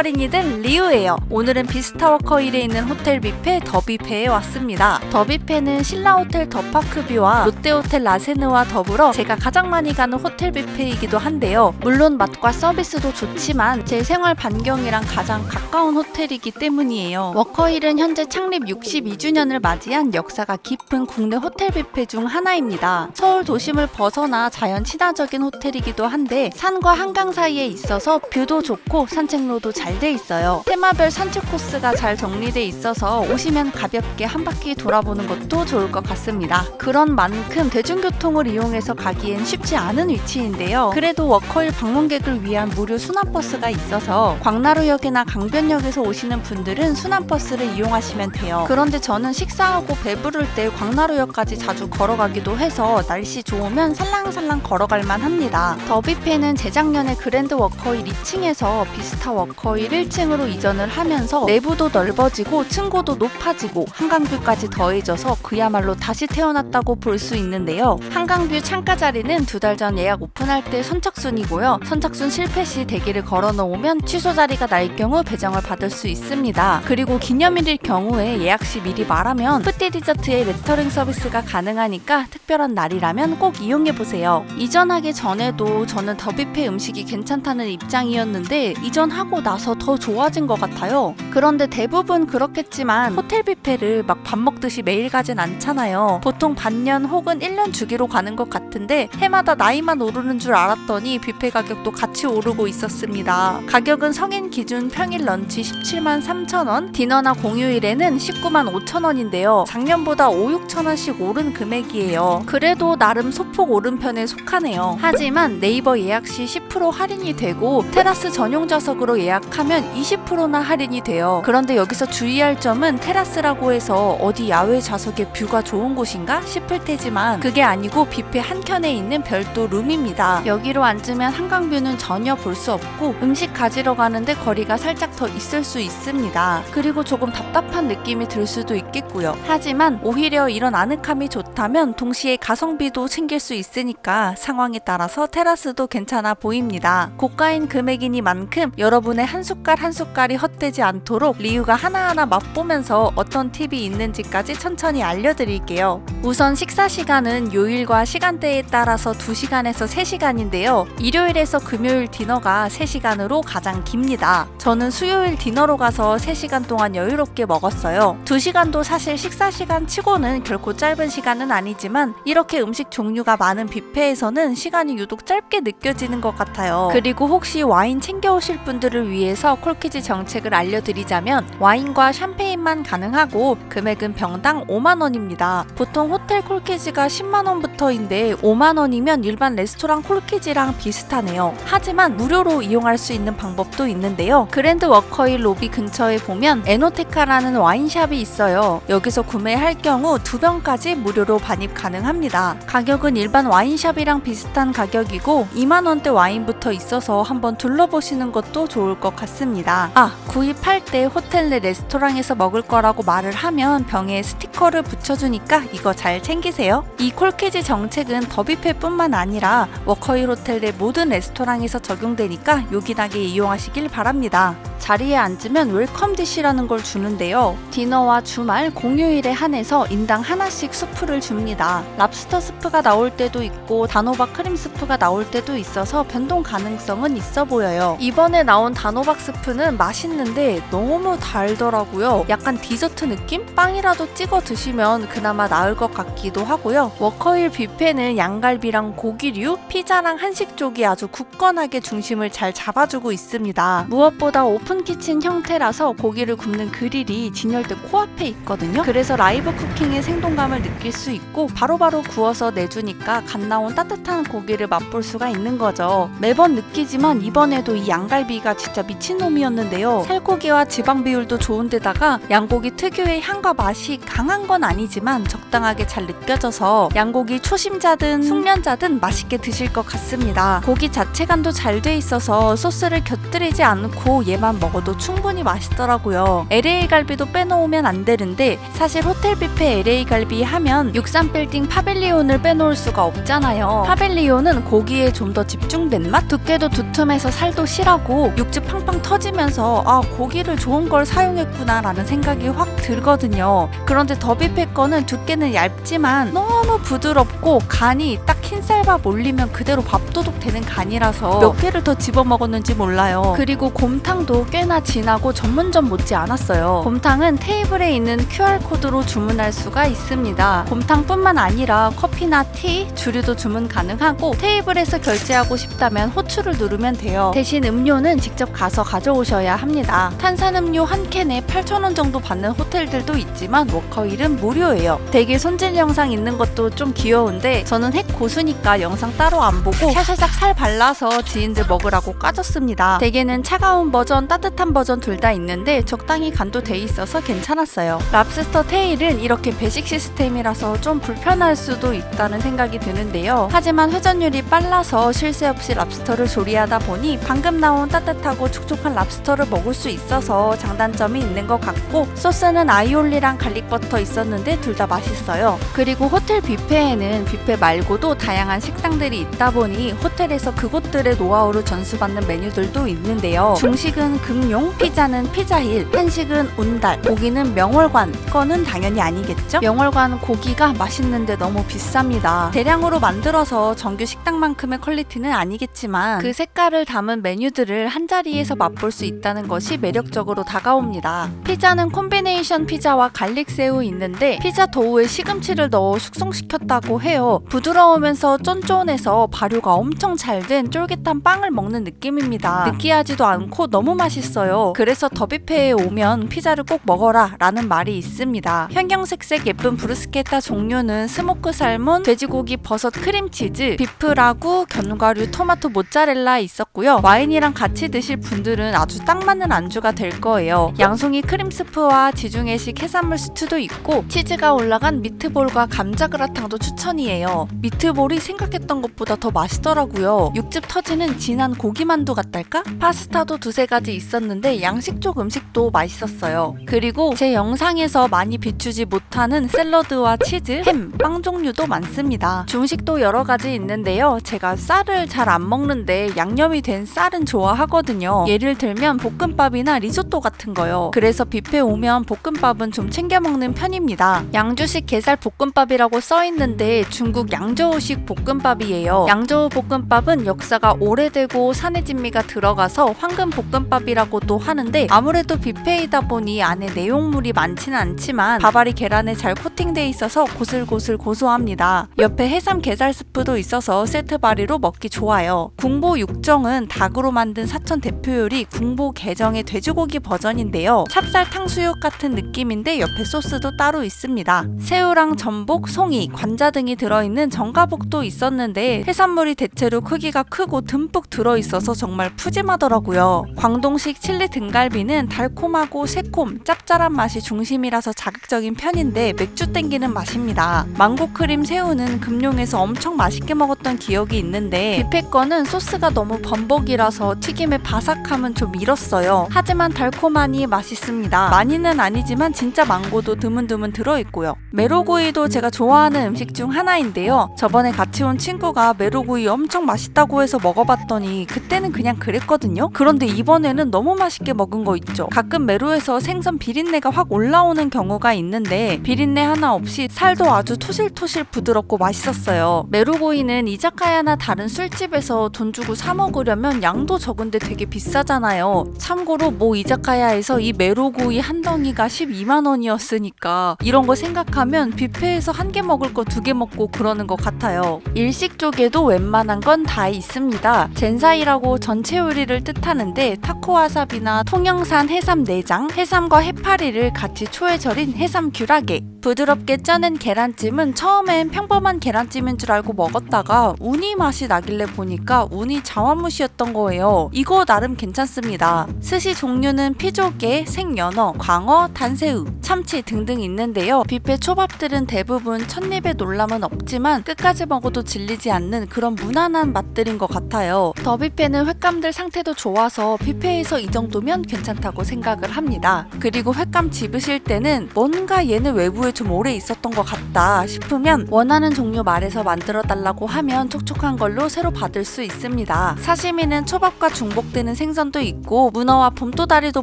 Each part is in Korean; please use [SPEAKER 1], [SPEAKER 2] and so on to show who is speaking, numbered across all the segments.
[SPEAKER 1] 서린이들 리우예요. 오늘은 비스타워커힐에 있는 호텔 뷔페 더뷔페에 왔습니다. 더뷔페는 신라호텔 더파크뷰와 롯데호텔 라세느와 더불어 제가 가장 많이 가는 호텔 뷔페이기도 한데요. 물론 맛과 서비스도 좋지만 제 생활 반경이랑 가장 가까운 호텔이기 때문이에요. 워커힐은 현재 창립 62주년을 맞이한 역사가 깊은 국내 호텔 뷔페 중 하나입니다. 서울 도심을 벗어나 자연 친화적인 호텔이기도 한데 산과 한강 사이에 있어서 뷰도 좋고 산책로도 잘돼 있어요. 테마별 산책 코스가 잘 정리돼 있어서 오시면 가볍게 한 바퀴 돌아보는 것도 좋을 것 같습니다. 그런 만큼 대중교통을 이용해서 가기엔 쉽지 않은 위치인데요. 그래도 워커힐 방문객을 위한 무료 순환버스가 있어서 광나루역이나 강변역에서 오시는 분들은 순환버스를 이용하시면 돼요. 그런데 저는 식사하고 배부를 때 광나루역까지 자주 걸어가기도 해서 날씨 좋으면 살랑살랑 걸어갈만 합니다. 더비페는 재작년에 그랜드 워커힐 2층에서 비스타 워커힐 1층으로 이전을 하면서 내부도 넓어지고 층고도 높아지고 한강뷰까지 더해져서 그야말로 다시 태어났다고 볼 수 있는데요. 한강뷰 창가 자리는 두 달 전 예약 오픈할 때 선착순이고요. 선착순 실패 시 대기를 걸어 놓으면 취소 자리가 날 경우 배정을 받을 수 있습니다. 그리고 기념일일 경우에 예약 시 미리 말하면 푸티 디저트의 레터링 서비스가 가능하니까 특별한 날이라면 꼭 이용해 보세요. 이전하기 전에도 저는 더뷔페 음식이 괜찮다는 입장이었는데 이전하고 나서 더 좋아진 것 같아요. 그런데 대부분 그렇겠지만 호텔 뷔페를 막 밥 먹듯이 매일 가진 않잖아요. 보통 반년 혹은 1년 주기로 가는 것 같은데 해마다 나이만 오르는 줄 알았더니 뷔페 가격도 같이 오르고 있었습니다. 가격은 성인 기준 평일 런치 17만 3천 원, 디너나 공휴일에는 19만 5천 원인데요. 작년보다 5, 6천 원씩 오른 금액이에요. 그래도 나름 소폭 오른 편에 속하네요. 하지만 네이버 예약 시 10% 할인이 되고 테라스 전용 좌석으로 예약 하면 20%나 할인이 돼요. 그런데 여기서 주의할 점은 테라스라고 해서 어디 야외 좌석에 뷰가 좋은 곳인가 싶을 테지만 그게 아니고 뷔페 한켠에 있는 별도 룸입니다. 여기로 앉으면 한강뷰는 전혀 볼 수 없고 음식 가지러 가는데 거리가 살짝 더 있을 수 있습니다. 그리고 조금 답답한 느낌이 들 수도 있겠고요. 하지만 오히려 이런 아늑함이 좋다면 동시에 가성비도 챙길 수 있으니까 상황에 따라서 테라스도 괜찮아 보입니다. 고가인 금액이니만큼 여러분의 한 숟갈 한 숟갈이 헛되지 않도록 리유가 하나하나 맛보면서 어떤 팁이 있는지까지 천천히 알려드릴게요. 우선 식사 시간은 요일과 시간대에 따라서 2시간에서 3시간인데요. 일요일에서 금요일 디너가 3시간으로 가장 깁니다. 저는 수요일 디너로 가서 3시간 동안 여유롭게 먹었어요. 2시간도 사실 식사 시간 치고는 결코 짧은 시간은 아니지만 이렇게 음식 종류가 많은 뷔페에서는 시간이 유독 짧게 느껴지는 것 같아요. 그리고 혹시 와인 챙겨오실 분들을 위해 서 콜키지 정책을 알려드리자면 와인과 샴페인만 가능하고 금액은 병당 5만 원입니다. 보통 호텔 콜키지가 10만 원부터인데 5만 원이면 일반 레스토랑 콜키지랑 비슷하네요. 하지만 무료로 이용할 수 있는 방법도 있는데요. 그랜드 워커힐 로비 근처에 보면 에노테카라는 와인샵이 있어요. 여기서 구매할 경우 두 병까지 무료로 반입 가능합니다. 가격은 일반 와인샵이랑 비슷한 가격이고 2만 원대 와인부터 있어서 한번 둘러보시는 것도 좋을 것 같 습니다. 아, 구입할 때 호텔 내 레스토랑에서 먹을 거라고 말을 하면 병에 스티커를 붙여주니까 이거 잘 챙기세요. 이 콜키지 정책은 더뷔페뿐만 아니라 워커힐 호텔 내 모든 레스토랑에서 적용되니까 요긴하게 이용하시길 바랍니다. 자리에 앉으면 웰컴 디시라는 걸 주는데요. 디너와 주말 공휴일에 한해서 인당 하나씩 수프를 줍니다. 랍스터 스프가 나올 때도 있고 단호박 크림 스프가 나올 때도 있어서 변동 가능성은 있어 보여요. 이번에 나온 단호박 스프는 맛있는데 너무 달더라고요. 약간 디저트 느낌? 빵이라도 찍어 드시면 그나마 나을 것 같기도 하고요. 워커힐 뷔페는 양갈비랑 고기류, 피자랑 한식 쪽이 아주 굳건하게 중심을 잘 잡아주고 있습니다. 무엇보다 오픈 키친 형태라서 고기를 굽는 그릴이 진열대 코앞에 있거든요. 그래서 라이브 쿠킹의 생동감을 느낄 수 있고 바로바로 구워서 내주니까 갓 나온 따뜻한 고기를 맛볼 수가 있는 거죠. 매번 느끼지만 이번에도 이 양갈비가 진짜 미친놈이었는데요. 살코기와 지방 비율도 좋은데다가 양고기 특유의 향과 맛이 강한 건 아니지만 적당하게 잘 느껴져서 양고기 초심자든 숙련자든 맛있게 드실 것 같습니다. 고기 자체간도 잘 돼 있어서 소스를 곁들이지 않고 얘만 먹어도 충분히 맛있더라고요. LA 갈비도 빼놓으면 안 되는데 사실 호텔 뷔페 LA 갈비 하면 63빌딩 파벨리온을 빼놓을 수가 없잖아요. 파벨리온은 고기에 좀 더 집중된 맛, 두께도 두툼해서 살도 실하고 육즙 팡팡 터지면서 아 고기를 좋은 걸 사용했구나 라는 생각이 확 들거든요. 그런데 더 뷔페 거는 두께는 얇지만 너무 부드럽고 간이 딱 흰쌀밥 올리면 그대로 밥도둑 되는 간이라서 몇 개를 더 집어 먹었는지 몰라요. 그리고 곰탕도 꽤나 진하고 전문점 못지 않았어요. 곰탕은 테이블에 있는 QR코드로 주문할 수가 있습니다. 곰탕뿐만 아니라 커피나 티, 주류도 주문 가능하고 테이블에서 결제하고 싶다면 호출을 누르면 돼요. 대신 음료는 직접 가서 가져오셔야 합니다. 탄산음료 한 캔에 8,000원 정도 받는 호텔 들도 있지만 워커힐은 무료예요. 되게 손질 영상 있는 것도 좀 귀여운데 저는 핵 고수니까 영상 따로 안 보고 샤샤삭 살 발라서 지인들 먹으라고 까줬습니다. 대게는 차가운 버전, 따뜻한 버전 둘 다 있는데 적당히 간도 돼 있어서 괜찮았어요. 랍스터 테일은 이렇게 배식 시스템이라서 좀 불편할 수도 있다는 생각이 드는데요. 하지만 회전율이 빨라서 쉴새 없이 랍스터를 조리하다 보니 방금 나온 따뜻하고 촉촉한 랍스터를 먹을 수 있어서 장단점이 있는 것 같고 소스는 아이올리랑 갈릭버터 있었는데 둘 다 맛있어요. 그리고 호텔 뷔페에는 뷔페 말고도 다양한 식당들이 있다 보니 호텔에서 그곳들의 노하우를 전수받는 메뉴들도 있는데요. 중식은 금용, 피자는 피자힐, 한식은 운달, 고기는 명월관 거는 당연히 아니겠죠? 명월관 고기가 맛있는데 너무 비쌉니다. 대량으로 만들어서 정규 식당만큼의 퀄리티는 아니겠지만 그 색깔을 담은 메뉴들을 한 자리에서 맛볼 수 있다는 것이 매력적으로 다가옵니다. 피자는 콤비네이션 피자와 갈릭 새우 있는데 피자 도우에 시금치를 넣어 숙성시켰다고 해요. 부드러우면서 쫀쫀해서 발효가 엄청 잘 된 쫄깃한 빵을 먹는 느낌입니다. 느끼하지도 않고 너무 맛있어요. 그래서 더비페에 오면 피자를 꼭 먹어라 라는 말이 있습니다. 형형색색 예쁜 브루스케타 종류는 스모크 살몬, 돼지고기 버섯 크림치즈, 비프라구, 견과류, 토마토 모짜렐라 있었고요. 와인이랑 같이 드실 분들은 아주 딱 맞는 안주가 될 거예요. 양송이 크림 스프와 지중 해식 해산물 스튜도 있고 치즈가 올라간 미트볼과 감자 그라탕도 추천이에요. 미트볼이 생각했던 것보다 더 맛있더라고요. 육즙 터지는 진한 고기 만두 같달까? 파스타도 두세 가지 있었는데 양식 쪽 음식도 맛있었어요. 그리고 제 영상에서 많이 비추지 못하는 샐러드와 치즈, 햄, 빵 종류도 많습니다. 중식도 여러 가지 있는데요. 제가 쌀을 잘 안 먹는데 양념이 된 쌀은 좋아하거든요. 예를 들면 볶음밥이나 리조또 같은 거요. 그래서 뷔페 오면 볶음밥은 좀 챙겨 먹는 편입니다. 양주식 게살 볶음밥이라고 써 있는데 중국 양저우식 볶음밥이에요. 양저우 볶음밥은 역사가 오래되고 산의 진미가 들어가서 황금 볶음밥이라고도 하는데 아무래도 뷔페이다 보니 안에 내용물이 많지는 않지만 밥알이 계란에 잘 코팅돼 있어서 고슬고슬 고소합니다. 옆에 해삼 게살 스프도 있어서 세트 바리로 먹기 좋아요. 궁보 육정은 닭으로 만든 사천 대표 요리 궁보 게정의 돼지고기 버전인데요. 찹쌀 탕수육 같은 느낌인데 옆에 소스도 따로 있습니다. 새우랑 전복, 송이, 관자 등이 들어있는 정가복도 있었는데 해산물이 대체로 크기가 크고 듬뿍 들어있어서 정말 푸짐하더라고요. 광동식 칠리 등갈비는 달콤하고 새콤, 짭짤한 맛이 중심이라서 자극적인 편인데 맥주 땡기는 맛입니다. 망고 크림 새우는 금룡에서 엄청 맛있게 먹었던 기억이 있는데 뷔페 거는 소스가 너무 범벅이라서 튀김의 바삭함은 좀 잃었어요. 하지만 달콤하니 맛있습니다. 많이는 아니 지만 진짜 망고도 드문드문 들어있고요. 메로구이도 제가 좋아하는 음식 중 하나인데요. 저번에 같이 온 친구가 메로구이 엄청 맛있다고 해서 먹어봤더니 그때는 그냥 그랬거든요. 그런데 이번에는 너무 맛있게 먹은 거 있죠. 가끔 메로에서 생선 비린내가 확 올라오는 경우가 있는데 비린내 하나 없이 살도 아주 토실토실 부드럽고 맛있었어요. 메로구이는 이자카야나 다른 술집에서 돈 주고 사 먹으려면 양도 적은데 되게 비싸잖아요. 참고로 뭐 이자카야에서 이 메로구이 한 덩이가 12만 원이었으니까 이런 거 생각하면 뷔페에서 한 개 먹을 거 두 개 먹고 그러는 것 같아요. 일식 쪽에도 웬만한 건 다 있습니다. 젠사이라고 전체 요리를 뜻하는데 타코와사비나 통영산 해삼 내장, 해삼과 해파리를 같이 초에 절인 해삼 규라게, 부드럽게 쪄낸 계란찜은 처음엔 평범한 계란찜인 줄 알고 먹었다가 우니 맛이 나길래 보니까 우니 자완무시였던 거예요. 이거 나름 괜찮습니다. 스시 종류는 피조개, 생연어, 광어, 단새우, 참치 등등 있는데요. 뷔페 초밥들은 대부분 첫입에 놀람은 없지만 끝까지 먹어도 질리지 않는 그런 무난한 맛들인 것 같아요. 더 뷔페는 횟감들 상태도 좋아서 뷔페에서 이 정도면 괜찮다고 생각을 합니다. 그리고 횟감 집으실 때는 뭔가 얘는 외부에 좀 오래 있었던 것 같다 싶으면 원하는 종류 말해서 만들어 달라고 하면 촉촉한 걸로 새로 받을 수 있습니다. 사시미는 초밥과 중복되는 생선도 있고 문어와 봄도다리도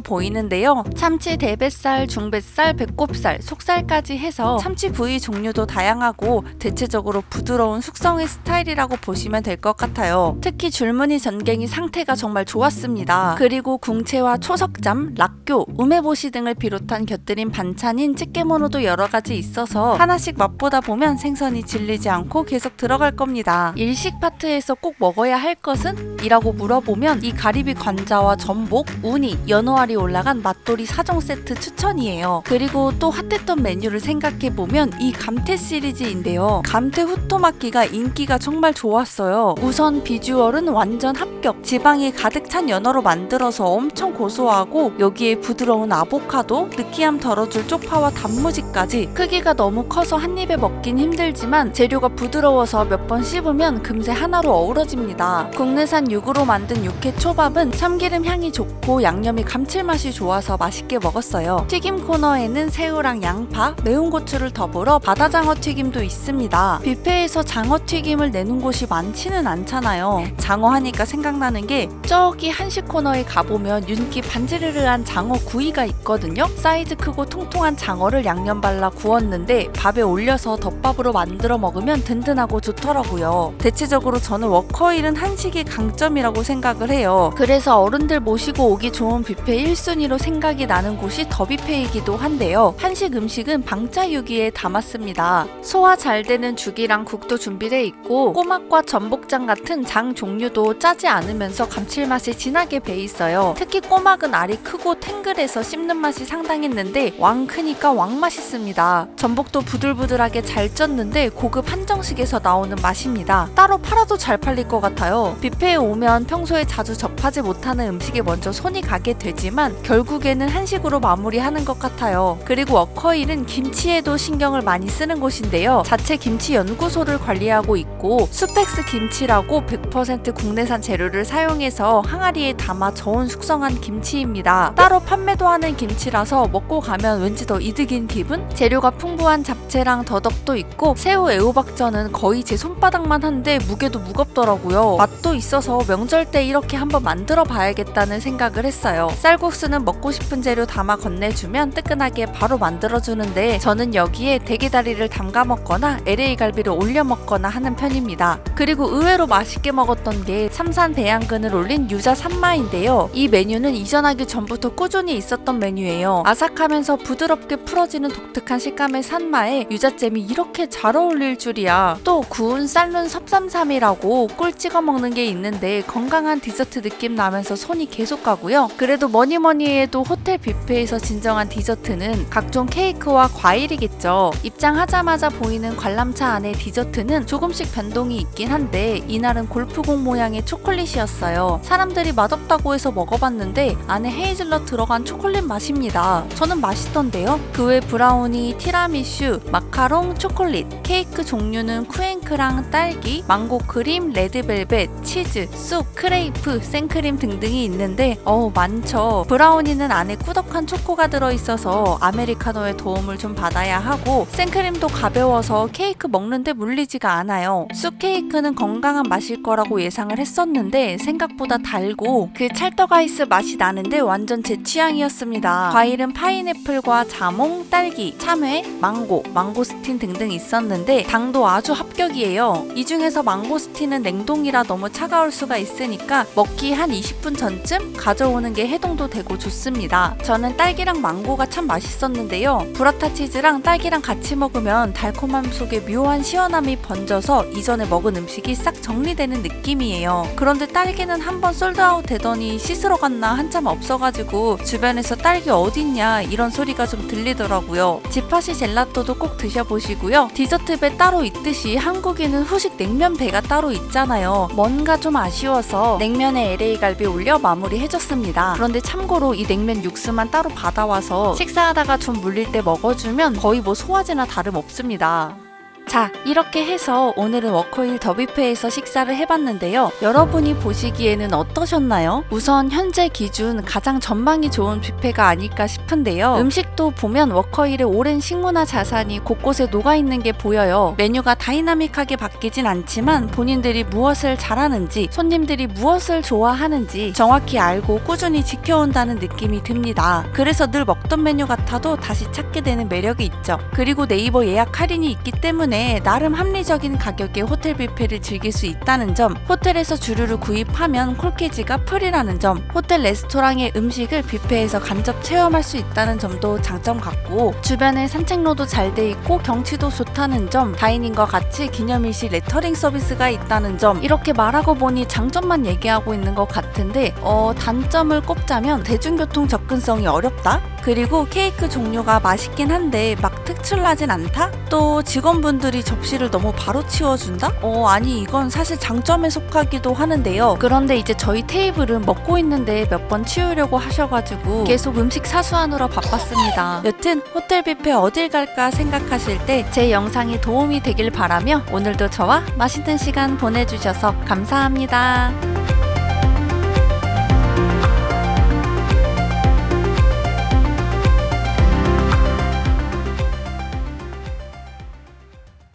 [SPEAKER 1] 보이는데요. 참치 대뱃살, 중뱃살, 배꼽살, 속살까지 해서 참치 부위 종류도 다양하고 대체적으로 부드러운 숙성의 스타일이라고 보시면 될 것 같아요. 특히 줄무늬 전갱이 상태가 정말 좋았습니다. 그리고 궁채와 초석잠, 락교, 우메보시 등을 비롯한 곁들인 반찬인 찌개모노도 여러 가지 있어서 하나씩 맛보다 보면 생선이 질리지 않고 계속 들어갈 겁니다. 일식 파트에서 꼭 먹어야 할 것은? 이라고 물어보면 이 가리비 관자와 전복, 우니, 연어알이 올라간 맛돌이 4종 세트 추천이 에요. 그리고 또 핫했던 메뉴를 생각해보면 이 감태 시리즈인데요. 감태 후토마키가 인기가 정말 좋았어요. 우선 비주얼은 완전 합격. 지방이 가득 찬 연어로 만들어서 엄청 고소하고 여기에 부드러운 아보카도, 느끼함 덜어줄 쪽파와 단무지까지 크기가 너무 커서 한 입에 먹긴 힘들지만 재료가 부드러워서 몇 번 씹으면 금세 하나로 어우러집니다. 국내산 육으로 만든 육회 초밥은 참기름 향이 좋고 양념이 감칠맛이 좋아서 맛있게 먹었어요. 튀김 코너에는 새우랑 양파, 매운 고추를 더불어 바다장어 튀김도 있습니다. 뷔페에서 장어 튀김을 내는 곳이 많지는 않잖아요. 장어 하니까 생각나는 게 저기 한식 코너에 가보면 윤기 반지르르한 장어 구이가 있거든요. 사이즈 크고 통통한 장어를 양념 발라 구웠는데 밥에 올려서 덮밥으로 만들어 먹으면 든든하고 좋더라고요. 대체적으로 저는 워커힐은 한식이 강점이라고 생각을 해요. 그래서 어른들 모시고 오기 좋은 뷔페 1순위로 생각이 나는 곳이 더 뷔페 이기도 한데요. 한식 음식은 방자유기에 담았습니다. 소화 잘 되는 죽이랑 국도 준비돼 있고 꼬막과 전복장 같은 장 종류도 짜지 않으면서 감칠맛이 진하게 배 있어요. 특히 꼬막은 알이 크고 탱글해서 씹는 맛이 상당했는데 왕 크니까 왕 맛있습니다. 전복도 부들부들하게 잘 쪘는데 고급 한정식에서 나오는 맛입니다. 따로 팔아도 잘 팔릴 것 같아요. 뷔페에 오면 평소에 자주 접하지 못하는 음식에 먼저 손이 가게 되지만 결국에는 한식으로 마무리하는 것 같아요. 그리고 워커힐은 김치에도 신경을 많이 쓰는 곳인데요. 자체 김치 연구소를 관리하고 있고 수펙스 김치라고 100% 국내산 재료를 사용해서 항아리에 담아 저온 숙성한 김치입니다. 따로 판매도 하는 김치라서 먹고 가면 왠지 더 이득인 기분? 재료가 풍부한 잡채랑 더덕도 있고 새우 애호박전은 거의 제 손바닥만 한데 무게도 무겁더라고요. 맛도 있어서 명절 때 이렇게 한번 만들어 봐야겠다는 생각을 했어요. 쌀국수는 먹고 싶은 재료 담아 건네주면 뜨끈하게 바로 만들어주는데 저는 여기에 대게다리를 담가 먹거나 LA 갈비를 올려 먹거나 하는 편입니다. 그리고 의외로 맛있게 먹었던 게 삼산 배양근을 올린 유자 산마인데요. 이 메뉴는 이전하기 전부터 꾸준히 있었던 메뉴예요. 아삭하면서 부드럽게 풀어지는 독특한 식감의 산마에 유자잼이 이렇게 잘 어울릴 줄이야. 또 구운 쌀룬 섭삼삼이라고 꿀 찍어 먹는 게 있는데 건강한 디저트 느낌 나면서 손이 계속 가고요. 그래도 뭐니 뭐니 해도 호텔 뷔페에서 진정한 디저트는 각종 케이크와 과일이겠죠. 입장하자마자 보이는 관람차 안에 디저트는 조금씩 변동이 있긴 한데 이날은 골프공 모양의 초콜릿이었어요. 사람들이 맛없다고 해서 먹어봤는데 안에 헤이즐넛 들어간 초콜릿 맛입니다. 저는 맛있던데요. 그 외 브라우니, 티라미슈, 마카롱, 초콜릿, 케이크 종류는 쿠앤크랑 딸기, 망고 크림, 레드벨벳, 치즈, 쑥, 크레이프, 생크림 등등이 있는데 어우 많죠. 브라우니는 안에 꾸덕한 초코가 들어 있어서 아메리카노의 도움을 좀 받아야 하고 생크림도 가벼워서 케이크 먹는데 물리지가 않아요. 쑥 케이크는 건강한 맛일 거라고 예상을 했었는데 생각보다 달고 그 찰떡 아이스 맛이 나는데 완전 제 취향이었습니다. 과일은 파인애플과 자몽, 딸기, 참외, 망고, 망고스틴 등등 있었는데 당도 아주 합격이에요. 이 중에서 망고스틴은 냉동이라 너무 차가울 수가 있으니까 먹기 한 20분 전쯤 가져오는 게 해동도 되고 좋습니다. 저는 딸기랑 망고 가 참 맛있었는데요. 브라타 치즈랑 딸기랑 같이 먹으면 달콤함 속에 묘한 시원함이 번져서 이전에 먹은 음식이 싹 정리되는 느낌이에요. 그런데 딸기는 한번 솔드아웃 되더니 씻으러 갔나 한참 없어가지고 주변에서 딸기 어딨냐 이런 소리가 좀 들리더라고요. 지파시 젤라또도 꼭 드셔보시고요. 디저트 배 따로 있듯이 한국에는 후식 냉면 배가 따로 있잖아요. 뭔가 좀 아쉬워서 냉면에 LA 갈비 올려 마무리해줬습니다. 그런데 참고로 이 냉면 육수만 따로 받아와서 식사하다가 좀 물릴 때 먹어주면 거의 뭐 소화제나 다름없습니다. 자, 이렇게 해서 오늘은 워커힐 더뷔페에서 식사를 해봤는데요. 여러분이 보시기에는 어떠셨나요? 우선 현재 기준 가장 전망이 좋은 뷔페가 아닐까 싶은데요. 음식도 보면 워커힐의 오랜 식문화 자산이 곳곳에 녹아있는 게 보여요. 메뉴가 다이나믹하게 바뀌진 않지만 본인들이 무엇을 잘하는지, 손님들이 무엇을 좋아하는지 정확히 알고 꾸준히 지켜온다는 느낌이 듭니다. 그래서 늘 먹던 메뉴 같아도 다시 찾게 되는 매력이 있죠. 그리고 네이버 예약 할인이 있기 때문에 나름 합리적인 가격에 호텔 뷔페를 즐길 수 있다는 점, 호텔에서 주류를 구입하면 콜키지가 풀이라는 점, 호텔 레스토랑의 음식을 뷔페에서 간접 체험할 수 있다는 점도 장점 같고 주변에 산책로도 잘 돼 있고 경치도 좋다는 점, 다이닝과 같이 기념일식 레터링 서비스가 있다는 점 이렇게 말하고 보니 장점만 얘기하고 있는 것 같은데 어 단점을 꼽자면 대중교통 접근성이 어렵다? 그리고 케이크 종류가 맛있긴 한데 막 특출나진 않다? 또 직원분 들이 접시를 너무 바로 치워준다? 어, 아니, 이건 사실 장점에 속하기도 하는데요. 그런데 이제 저희 테이블은 먹고 있는데 몇 번 치우려고 하셔가지고 계속 음식 사수하느라 바빴습니다. 여튼 호텔 뷔페 어딜 갈까 생각하실 때 제 영상이 도움이 되길 바라며 오늘도 저와 맛있는 시간 보내주셔서 감사합니다.